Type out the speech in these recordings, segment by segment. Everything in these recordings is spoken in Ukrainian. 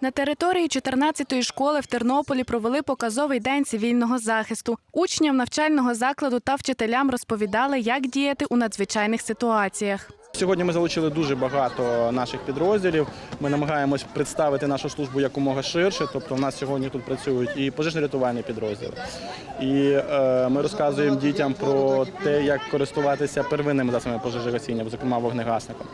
На території 14-ї школи в Тернополі провели показовий день цивільного захисту. Учням навчального закладу та вчителям розповідали, як діяти у надзвичайних ситуаціях. Сьогодні ми залучили дуже багато наших підрозділів. Ми намагаємось представити нашу службу якомога ширше. Тобто, у нас сьогодні тут працюють і пожежно-рятувальні підрозділи. І е, ми розказуємо дітям про те, як користуватися первинними засобами пожежогасіння, зокрема вогнегасником.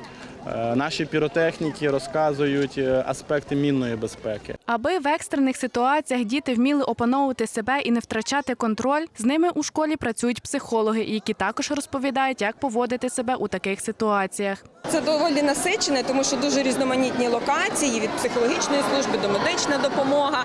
Е, наші піротехніки розказують е, аспекти мінної безпеки. Аби в екстрених ситуаціях діти вміли опановувати себе і не втрачати контроль, з ними у школі працюють психологи, які також розповідають, як поводити себе у таких ситуаціях. Це доволі насичене, тому що дуже різноманітні локації від психологічної служби до медична допомога.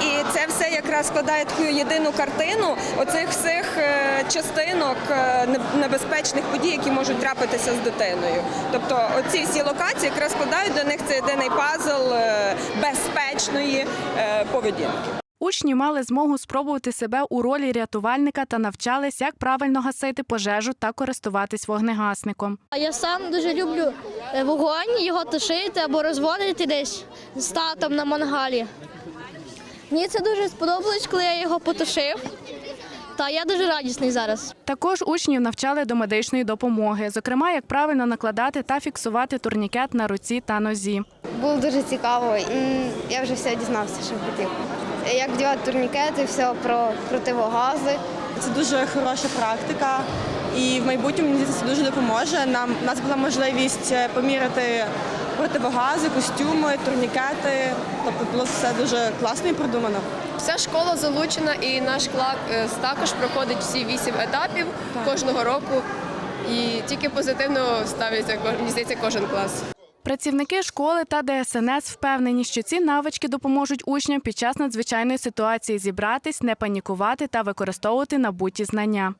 І це все якраз складає таку єдину картину оцих всіх е, частинок е, небезпечних подій, які можуть трапитися з дитиною. Тобто, оці всі локації якраз складають для них цей єдиний пазл е, безпечної поведінки. Учні мали змогу спробувати себе у ролі рятувальника та навчались, як правильно гасити пожежу та користуватись вогнегасником. Я сам дуже люблю вогонь, його тушити або розводити десь з татом на мангалі. Мені це дуже сподобалось, коли я його потушив. Та я дуже радісний зараз. Також учнів навчали до медичної допомоги, зокрема, як правильно накладати та фіксувати турнікет на руці та нозі. Було дуже цікаво. Я вже все дізнався, що хотів. Як вдівати турнікети, все про противогази. Це дуже хороша практика, і в майбутньому мені це дуже допоможе. Нам у нас була можливість е, поміряти противогази, костюми, турнікети. Тобто було все дуже класно і продумано. Вся школа залучена і наш клас е, також проходить всі вісім етапів кожного року. І тільки позитивно ставиться мені здається, кожен клас. Працівники школи та ДСНС впевнені, що ці навички допоможуть учням під час надзвичайної ситуації зібратись, не панікувати та використовувати набуті знання.